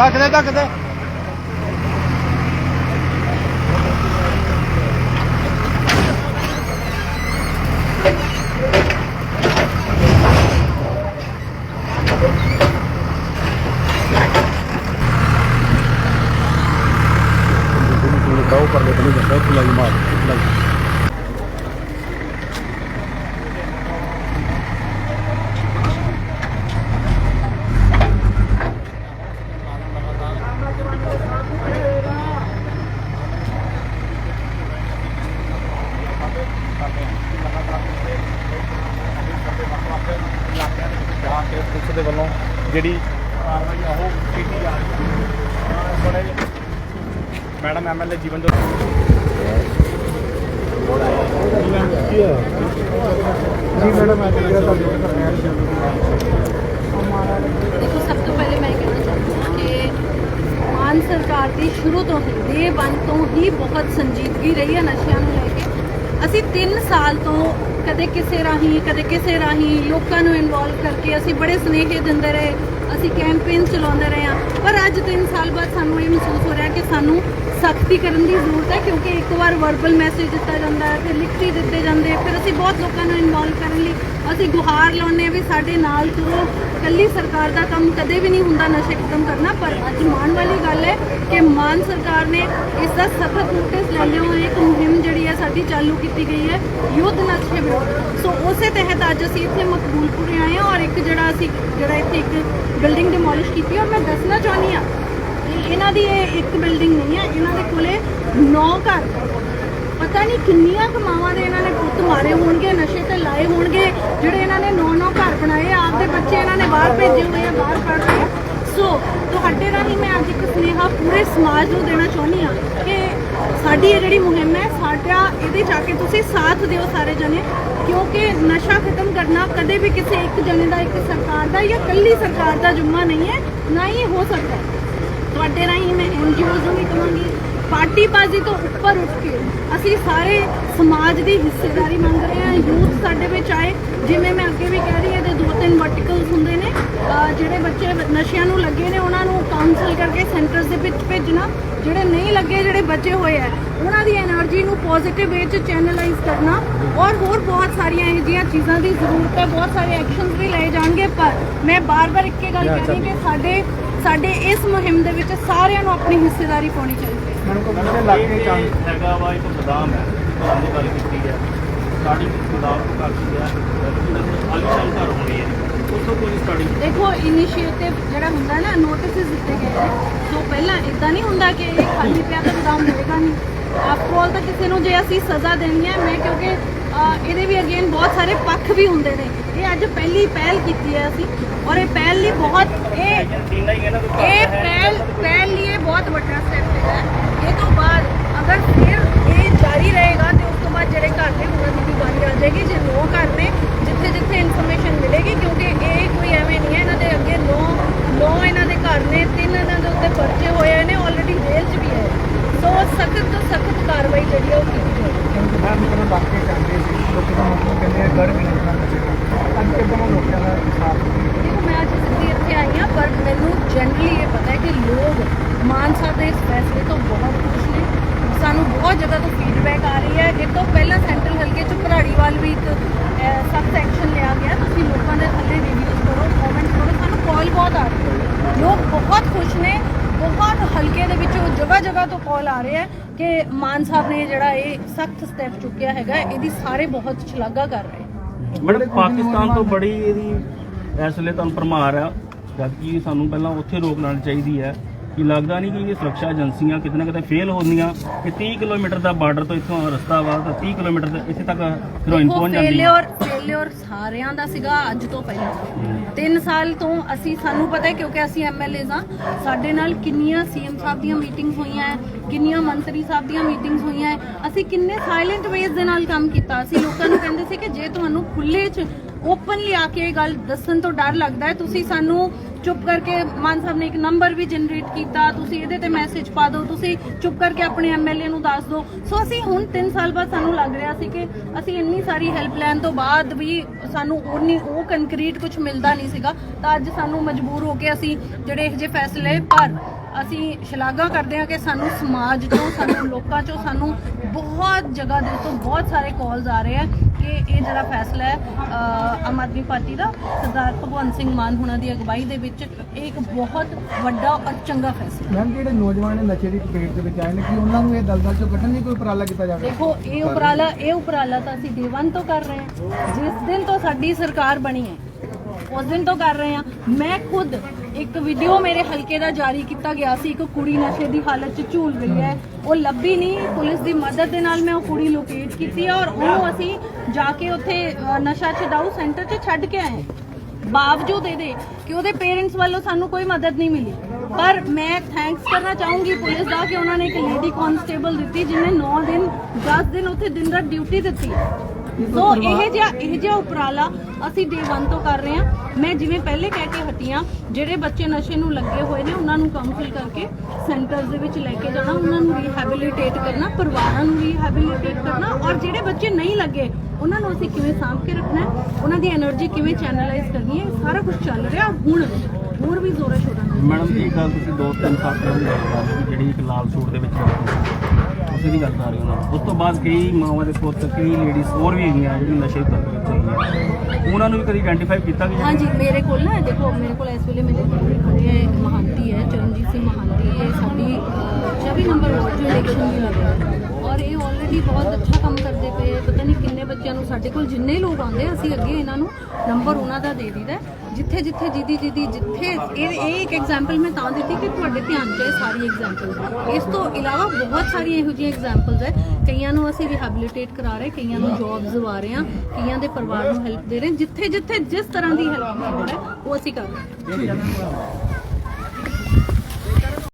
ਧੱਕ ਦੇ ਧੱਕ ਦੇ ਕਾਉ ਪਰ ਲੈ ਬਣੀ ਜਾਂਦਾ ਖੁਲਾਈ ਮਾਰ ਜਾ ਕੇ ਪੁਲਿਸ ਦੇ ਵੱਲੋਂ ਜਿਹੜੀ ਕਾਰਵਾਈ ਆ ਉਹ ਕੀਤੀ ਜਾ ਰਹੀ ਹੈ। ਥੋੜੇ ਮੈਡਮ ਐਮਐਲਏ ਜੀਵਨ ਜੋਤ। ਜੀ ਮੈਡਮ ਮੈਂ ਜਿਹੜਾ ਤੁਹਾਨੂੰ ਦੇਖੋ ਸਭ ਤੋਂ ਪਹਿਲੇ ਮੈਂ ਇਹ ਕਹਿਣਾ ਚਾਹੁੰਦੀ ਹਾਂ ਕਿ ਮਾਨ ਸਰਕਾਰ ਦੀ ਸ਼ੁਰੂ ਤੋਂ ਹੀ ਡੇ ਵਨ ਤੋਂ ਹੀ ਬਹੁਤ ਸੰਜੀਦਗੀ ਰਹੀ ਹੈ ਨਸ਼ਿਆਂ ਨੂੰ ਅਸੀਂ 3 ਸਾਲ ਤੋਂ ਕਦੇ ਕਿਸੇ ਰਾਹੀਂ, ਕਦੇ ਕਿਸੇ ਰਾਹੀਂ ਲੋਕਾਂ ਨੂੰ ਇਨਵੋਲਵ ਕਰਕੇ ਅਸੀਂ ਬੜੇ ਸੁਨੇਹੇ ਦਿੰਦੇ ਰਹੇ, ਅਸੀਂ ਕੈਂਪੇਨ ਚਲਾਉਂਦੇ ਰਹੇ ਹਾਂ। ਪਰ ਅੱਜ 3 ਸਾਲ ਬਾਅਦ ਸਾਨੂੰ ਇਹ ਮਹਿਸੂਸ ਹੋ ਰਿਹਾ ਕਿ ਸਾਨੂੰ ਸਖਤੀ ਕਰਨ ਦੀ ਜ਼ਰੂਰਤ ਹੈ, ਕਿਉਂਕਿ ਇੱਕ ਵਾਰ ਵਰਬਲ ਮੈਸੇਜ ਦਿੱਤਾ ਜਾਂਦਾ ਹੈ, ਫਿਰ ਲਿਖਤੀ ਦਿੱਤੇ ਜਾਂਦੇ, ਫਿਰ ਅਸੀਂ ਬਹੁਤ ਲੋਕਾਂ ਨੂੰ ਇਨਵੋਲਵ ਕਰਨ ਲਈ ਅਸੀਂ ਗੁਹਾਰ ਲਾਉਂਦੇ ਹਾਂ ਵੀ ਸਾਡੇ ਨਾਲ ਤੁਰੋ ਕੱਲੀ ਸਰਕਾਰ ਦਾ ਕੰਮ ਕਦੇ ਵੀ ਨਹੀਂ ਹੁੰਦਾ ਨਸ਼ੇ ਖਤਮ ਕਰਨਾ, ਪਰ ਅੱਜ ਮਾਣ ਵਾਲੀ ਗੱਲ ਹੈ ਕਿ ਮਾਨ ਸਰਕਾਰ ਨੇ ਇਸ ਦਾ ਸਖਤ ਨੋਟਿਸ ਲੈ ਹੋਏ ਇੱਕ ਮੁਹਿੰਮ ਜਿਹੜੀ ਹੈ ਸਾਡੀ ਚਾਲੂ ਕੀਤੀ ਗਈ ਹੈ ਯੁੱਧ ਨਸ਼ੇ ਵਿਰੁੱਧ। ਸੋ ਉਸੇ ਤਹਿਤ ਅੱਜ ਅਸੀਂ ਇੱਥੇ ਮਕਬੂਲਪੁਰੇ ਆਏ ਹਾਂ ਔਰ ਇੱਕ ਜਿਹੜਾ ਅਸੀਂ ਜਿਹੜਾ ਇੱਥੇ ਇੱਕ ਬਿਲਡਿੰਗ ਡਿਮੋਲਿਸ਼ ਕੀਤੀ ਔਰ ਮੈਂ ਦੱਸਣਾ ਚਾਹੁੰਦੀ ਹਾਂ ਕਿ ਇਹਨਾਂ ਦੀ ਇਹ ਇੱਕ ਬਿਲਡਿੰਗ ਨਹੀਂ ਹੈ, ਇਹਨਾਂ ਦੇ ਕੋਲੇ 9 ਘਰ ਪਤਾ ਨਹੀਂ ਕਿੰਨੀਆਂ ਕਮਾਵਾਂ ਦੇ ਇਹਨਾਂ ਨੇ ਪੁੱਤ ਮਾਰੇ ਹੋਣਗੇ, ਨਸ਼ੇ ਤੇ ਲਾਏ ਹੋਣਗੇ, ਜਿਹੜੇ ਇਹਨਾਂ ਨੇ 9-9 ਘਰ ਬਣਾਏ, ਆਪਦੇ ਬੱਚੇ ਇਹਨਾਂ ਨੇ ਬਾਹਰ ਭੇਜੇ ਹੋਏ ਆ, ਬਾਹਰ ਪੜ੍ਹ ਰਹੇ ਆ ਸੋ ਤੁਹਾਡੇ ਰਾਹੀਂ ਮੈਂ ਅੱਜ ਇੱਕ ਸੁਨੇਹਾ ਪੂਰੇ ਸਮਾਜ ਨੂੰ ਦੇਣਾ ਚਾਹੁੰਦੀ ਆ ਕਿ ਸਾਡੀ ਇਹ ਜਿਹੜੀ ਮੁਹਿੰਮ ਹੈ, ਸਾਡਾ ਇਹਦੇ ਜਾ ਕੇ ਤੁਸੀਂ ਸਾਥ ਦਿਓ ਸਾਰੇ ਜਣੇ, ਕਿਉਂਕਿ ਨਸ਼ਾ ਖਤਮ ਕਰਨਾ ਕਦੇ ਵੀ ਕਿਸੇ ਇੱਕ ਜਣੇ ਦਾ, ਇੱਕ ਸਰਕਾਰ ਦਾ ਜਾਂ ਕੱਲੀ ਸਰਕਾਰ ਦਾ ਜੁੰਮਾ ਨਹੀਂ ਹੈ, ਨਾ ਹੀ ਇਹ ਹੋ ਸਕਦਾ। ਤੁਹਾਡੇ ਰਾਹੀਂ ਮੈਂ ਐਨਜੀਓਜ਼ ਨੂੰ ਵੀ ਕਹਾਂਗੀ ਪਾਰਟੀਬਾਜ਼ੀ ਤੋਂ ਉੱਪਰ ਉੱਠ ਕੇ ਅਸੀਂ ਸਾਰੇ ਸਮਾਜ ਦੀ ਹਿੱਸੇਦਾਰੀ ਮੰਗ ਰਹੇ ਹਾਂ ਯੂਥ ਸਾਡੇ ਵਿੱਚ ਆਏ। ਜਿਵੇਂ ਮੈਂ ਅੱਗੇ ਵੀ ਕਹਿ ਰਹੀ ਹਾਂ ਤੇ ਦੋ ਤਿੰਨ ਵਰਟੀਕਲਸ ਹੁੰਦੇ ਨੇ। ਜਿਹੜੇ ਬੱਚੇ ਨਸ਼ਿਆਂ ਨੂੰ ਲੱਗੇ ਨੇ ਉਹਨਾਂ ਨੂੰ ਕਾਉਂਸਲ ਕਰਕੇ ਸੈਂਟਰਸ ਦੇ ਵਿੱਚ ਭੇਜਣਾ। ਜਿਹੜੇ ਨਹੀਂ ਲੱਗੇ ਜਿਹੜੇ ਬਚੇ ਹੋਏ ਆ ਉਹਨਾਂ ਦੀ એનર્ਜੀ ਨੂੰ ਪੋਜ਼ਿਟਿਵ ਵੇ ਚ ਚੈਨਲਾਈਜ਼ ਕਰਨਾ। ਔਰ ਹੋਰ ਬਹੁਤ ਸਾਰੀਆਂ ਇਹ ਜੀਆਂ ਚੀਜ਼ਾਂ ਦੀ ਜ਼ਰੂਰਤ ਹੈ। ਬਹੁਤ ਸਾਰੇ ਐਕਸ਼ਨਸ ਵੀ ਲਏ ਜਾਣਗੇ ਪਰ ਮੈਂ ਬਾਰ-ਬਾਰ ਇੱਕੇ ਗੱਲ ਕਹਿ ਕਿ ਸਾਡੇ ਸਾਡੇ ਇਸ ਮੁਹਿੰਮ ਦੇ ਵਿੱਚ ਸਾਰਿਆਂ ਨੂੰ ਆਪਣੀ ਹਿੱਸੇਦਾਰੀ ਪਾਉਣੀ ਚਾਹੀਦੀ ਮੈਨੂੰ ਕੋਈ ਮੁੰਡੇ ਲੱਗ ਕੇ ਚਾਂ ਹੈਗਾ ਵਾ ਇੱਕ ਬਦਾਮ ਹੈ। ਬਦਾਮ ਦੀ ਗੱਲ ਕੀਤੀ ਹੈ। ਸਾਡੀ ਬਦਾਮ ਤੋਂ ਕਰਦੀ ਹੈ। ਆਲੀਸ਼ਾਨ ਘਰ ਹੋਣੀ ਹੈ। ਉਸ ਤੋਂ ਕੋਈ ਸਟੱਡੀ ਦੇਖੋ ਇਨੀਸ਼ੀਏਟਿਵ ਜਿਹੜਾ ਹੁੰਦਾ ਨਾ ਨੋਟਿਸਸ ਦਿੱਤੇ ਗਏ ਨੇ। ਸੋ ਪਹਿਲਾਂ ਇਦਾਂ ਨਹੀਂ ਹੁੰਦਾ ਕਿ ਇਹ ਖਾਲੀ ਪਿਆ ਤਾਂ ਬਦਾਮ ਮਿਲੇਗਾ ਨਹੀਂ। ਆਫਟਰ ਆਲ ਤਾਂ ਕਿਸੇ ਨੂੰ ਜੇ ਅਸੀਂ ਸਜ਼ਾ ਦੇਣੀ ਹੈ ਮੈਂ ਕਿਉਂਕਿ ਇਹਦੇ ਵੀ ਅਗੇਨ ਬਹੁਤ ਸਾਰੇ ਪੱਖ ਵੀ ਹੁੰਦੇ ਨੇ। ਇਹ ਅੱਜ ਪਹਿਲੀ ਪਹਿਲ ਕੀਤੀ ਹੈ ਅਸੀਂ ਔਰ ਇਹ ਪਹਿਲ ਲਈ ਬਹੁਤ ਇਹ ਇਹ ਪਹਿਲ ਪਹਿਲ ਲਈ ਇਹ ਬਹੁਤ ਵੱਡਾ ਸਟੈਪ ਹੈ। ਇਹ ਤੋਂ ਬਾਅਦ ਅਗਰ ਫਿਰ ਇਹ ਜਾਰੀ ਰਹੇਗਾ ਤੇ ਉਸ ਤੋਂ ਬਾਅਦ ਜਿਹੜੇ ਘਰ ਨੇ ਉਹਨਾਂ ਦੀ ਵੀ ਆ ਜਾਏਗੀ, ਜੇ ਨੋ ਘਰ ਨੇ, ਜਿੱਥੇ ਜਿੱਥੇ ਇਨਫੋਰਮੇਸ਼ਨ ਮਿਲੇਗੀ, ਕਿਉਂਕਿ ਇਹ ਕੋਈ ਐਵੇਂ ਨਹੀਂ ਹੈ ਇਹਨਾਂ ਦੇ ਅੱਗੇ ਨੋ ਨੋ ਇਹਨਾਂ ਦੇ ਘਰ ਨੇ, ਤਿੰਨ ਇਹਨਾਂ ਦੇ ਉੱਤੇ ਪਰਚੇ ਹੋਏ ਨੇ ਆਲਰੇਡੀ ਜੇਲ੍ਹ 'ਚ ਵੀ ਹੈ। ਸੋ ਸਖਤ ਤੋਂ ਸਖਤ ਕਾਰਵਾਈ ਜਿਹੜੀ ਹੈ ਉਹ ਕੀਤੀ ਜਾਏਗੀ। ਮੈਂ ਮੈਨੂੰ ਸੀ ਲੋਕਾਂ ਦਾ ਕਹਿੰਦੇ ਗੜ ਵੀ ਨਹੀਂ ਲੋਕਾਂ ਦਾ ਸਾਥ ਦੇਖੋ, ਮੈਂ ਅੱਜ ਸਿੱਧੀ ਇੱਥੇ ਆਈ ਹਾਂ, ਪਰ ਮੈਨੂੰ ਜਨਰਲੀ ਇਹ ਪਤਾ ਹੈ ਕਿ ਲੋਕ ਮਾਨ ਸਾਹਿਬ ਦੇ ਇਸ ਫੈਸਲੇ ਤੋਂ ਬਹੁਤ ਖੁਸ਼ ਨੇ। ਸਾਨੂੰ ਬਹੁਤ ਜਗ੍ਹਾ ਤੋਂ ਫੀਡਬੈਕ ਆ ਰਹੀ ਹੈ। ਇਹ ਤੋਂ ਪਹਿਲਾਂ ਸੈਂਟਰਲ ਹਲਕੇ ਚ ਭਰਾੜੀ ਵੱਲ ਵੀ ਇੱਕ ਸਖਤ ਐਕਸ਼ਨ ਲਿਆ ਗਿਆ। ਤੁਸੀਂ ਲੋਕਾਂ ਦੇ ਥੱਲੇ ਰਿਵਿਊਜ਼ ਕਰੋ ਕਮੈਂਟ ਕਰੋ, ਸਾਨੂੰ ਕਾਲ ਬਹੁਤ ਆ ਰਹੀ ਹੈ ਲੋਕ ਬਹੁਤ ਖੁਸ਼ ਨੇ। ਬਹੁਤ ਹਲਕੇ ਦੇ ਵਿੱਚੋਂ ਜਗ੍ਹਾ ਜਗ੍ਹਾ ਤੋਂ ਕਾਲ ਆ ਰਹੇ ਹੈ ਕਿ ਮਾਨ ਸਾਹਿਬ ਨੇ ਜਿਹੜਾ ਇਹ ਸਖਤ ਸਟੈਪ ਚੁੱਕਿਆ ਹੈਗਾ ਇਹਦੀ ਸਾਰੇ ਬਹੁਤ ਸ਼ਲਾਘਾ ਕਰ ਰਹੇ ਮੈਡਮ, ਪਾਕਿਸਤਾਨ ਤੋਂ ਬੜੀ ਇਹਦੀ ਇਸ ਲਈ ਤੁਹਾਨੂੰ ਪਰਮਾਰ ਆ, ਜਦਕਿ ਸਾਨੂੰ ਪਹਿਲਾਂ ਉੱਥੇ ਰੋਕ ਲਾਉਣੀ ਚਾਹੀਦੀ ਹੈ। ਕਿ ਲੱਗਦਾ ਨਹੀਂ ਕਿ ਇਹ ਸੁਰੱਖਿਆ ਏਜੰਸੀਆਂ ਕਿਤੇ ਨਾ ਕਿਤੇ ਫੇਲ ਹੁੰਦੀਆਂ ਕਿ 30 ਕਿਲੋਮੀਟਰ ਦਾ ਬਾਰਡਰ ਤੋਂ ਇੱਥੋਂ ਰਸਤਾ ਵਾ ਤਾਂ 30 ਕਿਲੋਮੀਟਰ ਦੇ ਇੱਥੇ ਤੱਕ ਹੀਰੋਇਨ ਪਹੁੰਚ ਜਾਂਦੀ ਹੈ ਫੇਲਿਅਰ ਫੇਲਿਅਰ ਸਾਰਿਆਂ ਦਾ ਸੀਗਾ ਅੱਜ ਤੋਂ ਪਹਿਲਾਂ। 3 ਸਾਲ ਤੋਂ ਅਸੀਂ ਸਾਨੂੰ ਪਤਾ ਹੈ ਕਿਉਂਕਿ ਅਸੀਂ ਐਮਐਲਏਜ਼ ਆ ਸਾਡੇ ਨਾਲ ਕਿੰਨੀਆਂ ਸੀਐਮ ਸਾਹਿਬ ਦੀਆਂ ਮੀਟਿੰਗਸ ਹੋਈਆਂ ਹੈ, ਕਿੰਨੀਆਂ ਮੰਤਰੀ ਸਾਹਿਬ ਦੀਆਂ ਮੀਟਿੰਗਸ ਹੋਈਆਂ ਹੈ। ਅਸੀਂ ਕਿੰਨੇ ਸਾਇਲੈਂਟ ਵੇਜ਼ ਦੇ ਨਾਲ ਕੰਮ ਕੀਤਾ। ਅਸੀਂ ਲੋਕਾਂ ਨੂੰ ਕਹਿੰਦੇ ਸੀ ਕਿ ਜੇ ਤੁਹਾਨੂੰ ਖੁੱਲੇ 'ਚ ਓਪਨਲੀ ਆ ਕੇ ਇਹ ਗੱਲ ਦੱਸਣ ਤੋਂ ਡਰ ਲੱਗਦਾ ਹੈ। ਤੁਸੀਂ ਸਾਨੂੰ ਚੁੱਪ ਕਰਕੇ, ਮਾਨ ਸਾਹਿਬ ਨੇ ਇੱਕ ਨੰਬਰ ਵੀ ਜਨਰੇਟ ਕੀਤਾ। ਤੁਸੀਂ ਇਹਦੇ ਤੇ ਮੈਸੇਜ ਪਾ ਦਿਓ। ਤੁਸੀਂ ਚੁੱਪ ਕਰਕੇ ਆਪਣੇ ਐਮਐਲਏ ਨੂੰ ਦੱਸ ਦਿਓ। ਸੋ ਅਸੀਂ ਹੁਣ 3 ਸਾਲ ਬਾਅਦ ਸਾਨੂੰ ਲੱਗ ਰਿਹਾ ਸੀ ਕਿ ਅਸੀਂ ਇੰਨੀ ਸਾਰੀ ਹੈਲਪ ਲੈਣ ਤੋਂ ਬਾਅਦ ਵੀ ਸਾਨੂੰ ਉਨੀ ਉਹ ਕੰਕਰੀਟ ਕੁਝ ਮਿਲਦਾ ਨਹੀਂ ਸੀਗਾ। ਤਾਂ ਅੱਜ ਸਾਨੂੰ ਮਜਬੂਰ ਹੋ ਕੇ ਅਸੀਂ ਜਿਹੜੇ ਇਹ ਜਿਹੇ ਫੈਸਲੇ, ਪਰ ਅਸੀਂ ਸ਼ਲਾਘਾ ਕਰਦੇ ਹਾਂ ਕਿ ਸਾਨੂੰ ਸਮਾਜ ਤੋਂ ਸਾਨੂੰ ਲੋਕਾਂ ਚੋਂ, ਸਾਨੂੰ ਬਹੁਤ ਜਗ੍ਹਾ ਦੇ ਤੋਂ ਬਹੁਤ ਸਾਰੇ ਕਾਲਸ ਆ ਰਹੇ ਆ। ਕਿ ਇਹ ਜਿਹੜਾ ਫੈਸਲਾ ਹੈ ਆਮ ਆਦਮੀ ਪਾਰਟੀ ਦਾ ਸਰਦਾਰ ਭਗਵੰਤ ਸਿੰਘ ਮਾਨ ਹੁਣਾਂ ਦੀ ਅਗਵਾਈ ਦੇ ਵਿੱਚ ਇਹ ਇੱਕ ਬਹੁਤ ਵੱਡਾ ਔਰ ਚੰਗਾ ਫੈਸਲਾ ਹੈ। ਮੈਮ ਜਿਹੜੇ ਨੌਜਵਾਨ ਨੇ ਨਸ਼ੇ ਦੀ ਚਪੇਟ ਦੇ ਵਿੱਚ ਆਏ ਨੇ ਕਿ ਉਹਨਾਂ ਨੂੰ ਇਹ ਦਲਦਲ ਚੋਂ ਕੱਢਣ ਲਈ ਕੋਈ ਉਪਰਾਲਾ ਕੀਤਾ ਜਾਵੇ ਦੇਖੋ ਇਹ ਉਪਰਾਲਾ ਇਹ ਉਪਰਾਲਾ ਤਾਂ ਅਸੀਂ one ਤੋਂ ਕਰ ਰਹੇ ਹਾਂ। ਜਿਸ ਦਿਨ ਤੋਂ ਸਾਡੀ ਸਰਕਾਰ ਬਣੀ ਹੈ ਉਸ ਦਿਨ ਤੋਂ ਕਰ ਰਹੇ ਹਾਂ। ਮੈਂ ਖੁਦ ਇੱਕ ਵੀਡੀਓ ਮੇਰੇ ਹਲਕੇ ਦਾ ਜਾਰੀ ਕੀਤਾ ਗਿਆ ਸੀ। ਇੱਕ ਕੁੜੀ ਨਸ਼ੇ ਦੀ ਹਾਲਤ 'ਚ ਝੂਲ ਰਹੀ ਹੈ। ਉਹ ਲੱਭੀ ਨਹੀਂ। ਪੁਲਿਸ ਦੀ ਮਦਦ ਦੇ ਨਾਲ ਮੈਂ ਉਹ ਕੁੜੀ ਲੋਕੇਟ ਕੀਤੀ ਔਰ ਉਹਨੂੰ ਅਸੀਂ ਜਾ ਕੇ ਉੱਥੇ ਅ, ਨਸ਼ਾ ਛਡਾਊ ਸੈਂਟਰ 'ਚ ਛੱਡ ਕੇ ਆਏ। ਬਾਵਜੂਦ ਇਹਦੇ ਕਿ ਉਹਦੇ ਪੇਰੈਂਟਸ ਵੱਲੋਂ ਸਾਨੂੰ ਕੋਈ ਮਦਦ ਨਹੀਂ ਮਿਲੀ। ਪਰ ਮੈਂ ਥੈਂਕਸ ਕਰਨਾ ਚਾਹੂੰਗੀ ਪੁਲਿਸ ਦਾ ਕਿ ਉਹਨਾਂ ਨੇ ਇੱਕ ਲੇਡੀ ਕਨਸਟੇਬਲ ਦਿੱਤੀ ਜਿਹਨੇ 9 ਦਿਨ 10 ਦਿਨ ਉੱਥੇ ਦਿਨ ਰਾਤ ਡਿਊਟੀ ਦਿੱਤੀ। ਸੋ ਇਹ ਜਿਹਾ ਇਹ ਜਿਹਾ ਉਪਰਾਲਾ ਅਸੀਂ ਡੇ 1 ਤੋਂ ਕਰ ਰਹੇ ਹਾਂ। ਮੈਂ ਜਿਵੇਂ ਪਹਿਲੇ ਕਹਿ ਕੇ ਹਟੀਆਂ ਜਿਹੜੇ ਬੱਚੇ ਨਸ਼ੇ ਨੂੰ ਲੱਗੇ ਹੋਏ ਨੇ, ਉਹਨਾਂ ਨੂੰ ਕਾਉਂਸਲ ਕਰਕੇ ਸੈਂਟਰਸ ਦੇ ਵਿੱਚ ਲੈ ਕੇ ਜਾਣਾ, ਉਹਨਾਂ ਨੂੰ ਰੀਹੈਬਿਲਿਟੇਟ ਕਰਨਾ, ਪਰਿਵਾਰਾਂ ਨੂੰ ਰੀਹੈਬਿਲਿਟੇਟ ਕਰਨਾ ਔਰ ਜਿਹੜੇ ਬੱਚੇ ਨਹੀਂ ਲੱਗੇ, ਉਹਨਾਂ ਨੂੰ ਅਸੀਂ ਕਿਵੇਂ ਸਾਂਭ ਕੇ ਰੱਖਣਾ ਉਹਨਾਂ ਦੀ એનર્ਜੀ ਕਿਵੇਂ ਚੈਨਲਾਈਜ਼ ਕਰਨੀ ਹੈ? ਸਾਰਾ ਕੁਝ ਚੱਲ ਰਿਹਾ ਹੁਣ। ਹੋਰ ਵੀ ਜ਼ੋਰਾਂ ਸ਼ੋਰਾਂ ਨਾਲ। ਮੈਡਮ ਇਹ ਗੱਲ ਤੁਸੀਂ ਦੋ ਤਿੰਨ ਸਾਲ ਪਹਿਲਾਂ ਜਿਹੜੀ ਇੱਕ ਲਾਲ ਸੂਟ ਦੇ ਵਿੱਚ ਉਸੇ ਦੀ ਗੱਲ ਕਰ ਰਹੇ ਹੋ ਉਸ ਤੋਂ ਬਾਅਦ ਕਈ ਮਾਵਾਂ ਦੇ ਪੁੱਤ ਕਈ ਲੇਡੀਜ਼ ਹੋਰ ਵੀ ਹੈਗੀਆਂ ਜਿਹੜੀ ਨਸ਼ੇ ਵਿੱਚ ਹੈਗੀਆਂ ਉਹਨਾਂ ਨੂੰ ਵੀ ਕਦੀ ਆਇਡੈਂਟੀਫਾਈ ਕੀਤਾ ਗਿਆ ਹਾਂਜੀ ਮੇਰੇ ਕੋਲ ਨਾ ਦੇਖੋ ਮੇਰੇ ਕੋਲ ਇਸ ਵੇਲੇ ਮੇਰੇ ਕੋਲ ਖੜੇ ਹੈ ਇੱਕ ਮਹਾਂਤੀ ਹੈ ਚਰਨਜੀਤ ਸਿੰਘ ਮਹਾਂਤੀ। ਇਹ ਸਾਡੀ ਅਹ, 24 ਨੰਬਰ ਵਾਰਡ ਤੋਂ ਇਲੈਕਸ਼ਨ ਰਹੇ ਹੈ ਔਰ ਇਹ ਆਲਰੇਡੀ ਬਹੁਤ ਅੱਛਾ ਕੰਮ ਕਰਦੇ ਪਏ। ਪਤਾ ਨਹੀਂ ਕਿੰਨੇ ਬੱਚਿਆਂ ਨੂੰ ਸਾਡੇ ਕੋਲ ਜਿੰਨੇ ਲੋਕ ਆਉਂਦੇ ਅਸੀਂ ਅੱਗੇ ਇਹਨਾਂ ਨੂੰ ਨੰਬਰ ਉਹਨਾਂ ਦਾ ਦੇ ਦਈਦਾ। ਜਿੱਥੇ ਜਿੱਥੇ ਜਿਹਦੀ ਜਿਹਦੀ ਜਿੱਥੇ ਇਹ ਇਹ ਇੱਕ ਐਗਜ਼ਾਮਪਲ ਮੈਂ ਤਾਂ ਦਿੱਤੀ ਕਿ ਤੁਹਾਡੇ ਧਿਆਨ 'ਚ ਇਹ ਸਾਰੀ ਐਗਜ਼ਾਮਪਲ ਇਸ ਤੋਂ ਇਲਾਵਾ ਬਹੁਤ ਸਾਰੀਆਂ ਇਹੋ ਜਿਹੀਆਂ ਐਗਜ਼ਾਮਪਲਸ ਹੈ। ਕਈਆਂ ਨੂੰ ਅਸੀਂ ਰਿਹੈਬਿਲਿਟੇਟ ਕਰਾ ਰਹੇ, ਕਈਆਂ ਨੂੰ ਜੌਬਸ ਦਿਵਾ ਰਹੇ ਹਾਂ, ਕਈਆਂ ਦੇ ਪਰਿਵਾਰ ਨੂੰ ਹੈਲਪ ਦੇ ਰਹੇ ਜਿੱਥੇ ਜਿੱਥੇ ਜਿਸ ਤਰ੍ਹਾਂ ਦੀ ਹੈਲਪ ਹੈ, ਉਹ ਅਸੀਂ ਕਰ ਰਹੇ ਹਾਂ।